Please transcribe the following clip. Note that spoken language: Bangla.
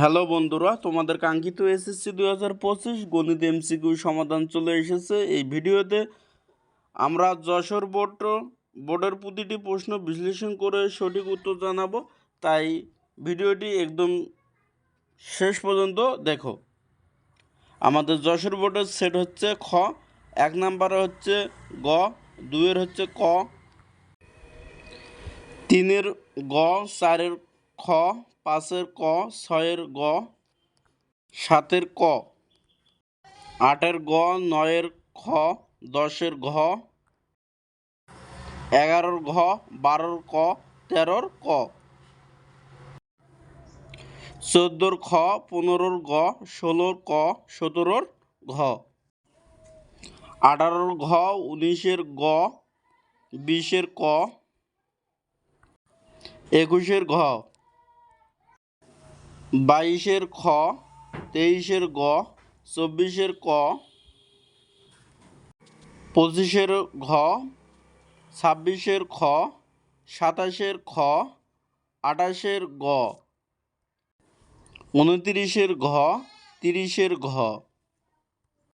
হ্যালো বন্ধুরা তোমাদের কাঙ্ক্ষিত এসএসসি দুই হাজার পঁচিশ গণিত এমসিকিউ সমাধান চলে এসেছে। এই ভিডিওতে আমরা যশোর বোর্ড বোর্ডের প্রতিটি প্রশ্ন বিশ্লেষণ করে সঠিক উত্তর জানাব। তাই ভিডিওটি একদম শেষ পর্যন্ত দেখো। আমাদের যশোর বোর্ডের সেট হচ্ছে খ, এক নম্বরে হচ্ছে গ, দুইয়ের হচ্ছে ক, তিনের গ, চারের পাঁচের ক, ছয়ের গ, সাতের ক, আটের গ, নয়ের খ, দশের ঘ, এগারোর ঘ, বারোর ক, তেরোর ক। চোদ্দোর খ, পনেরোর গ, ষোলোর ক, সতেরোর ঘ। আঠারোর ঘ, উনিশের গ, বিশের ক, একুশের ঘ। বাইশের খ, তেইশের গ, চব্বিশের ক, পঁচিশের ঘ, ছাব্বিশের খ, সাতাশের খ, আঠাশের গ, উনতিরিশের ঘ, তিরিশের ঘ।